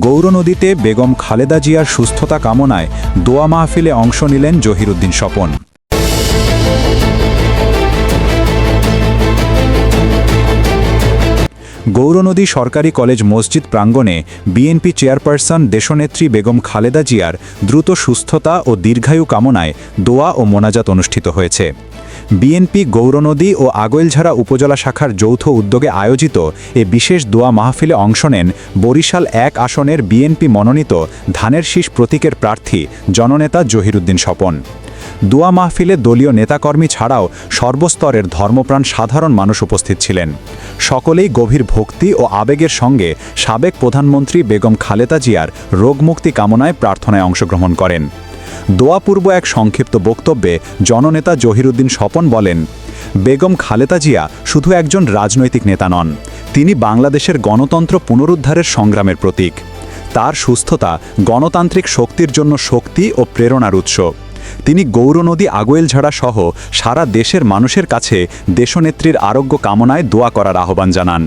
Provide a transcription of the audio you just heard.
গৌরনদীতে বেগম খালেদা জিয়ার সুস্থতা কামনায় দোয়া মাহফিলে অংশ নিলেন জহিরুদ্দিন স্বপন। গৌরনদী সরকারি কলেজ মসজিদ প্রাঙ্গণে বিএনপি চেয়ারপারসন দেশনেত্রী বেগম খালেদা জিয়ার দ্রুত সুস্থতা ও দীর্ঘায়ু কামনায় দোয়া ও মোনাজাত অনুষ্ঠিত হয়েছে। বিএনপি গৌরনদী ও আগৈলঝাড়া উপজেলা শাখার যৌথ উদ্যোগে আয়োজিত এ বিশেষ দোয়া মাহফিলে অংশ নেন বরিশাল এক আসনের বিএনপি মনোনীত ধানের শীষ প্রতীকের প্রার্থী জননেতা জহিরুদ্দিন স্বপন। দোয়া মাহফিলে দলীয় নেতাকর্মী ছাড়াও সর্বস্তরের ধর্মপ্রাণ সাধারণ মানুষ উপস্থিত ছিলেন। সকলেই গভীর ভক্তি ও আবেগের সঙ্গে সাবেক প্রধানমন্ত্রী বেগম খালেদা জিয়ার রোগমুক্তি কামনায় প্রার্থনায় অংশগ্রহণ করেন। দোয়াপূর্ব এক সংক্ষিপ্ত বক্তব্যে জননেতা জহিরুদ্দিন স্বপন বলেন, বেগম খালেদা জিয়া শুধু একজন রাজনৈতিক নেতা নন, তিনি বাংলাদেশের গণতন্ত্র পুনরুদ্ধারের সংগ্রামের প্রতীক। তার সুস্থতা গণতান্ত্রিক শক্তির জন্য শক্তি ও প্রেরণার উৎস। তিনি গৌরনদী আগোয়েলঝাড়া সহ সারা দেশের মানুষের কাছে দেশনেত্রীর আরোগ্য কামনায় দোয়া করার আহ্বান জানান।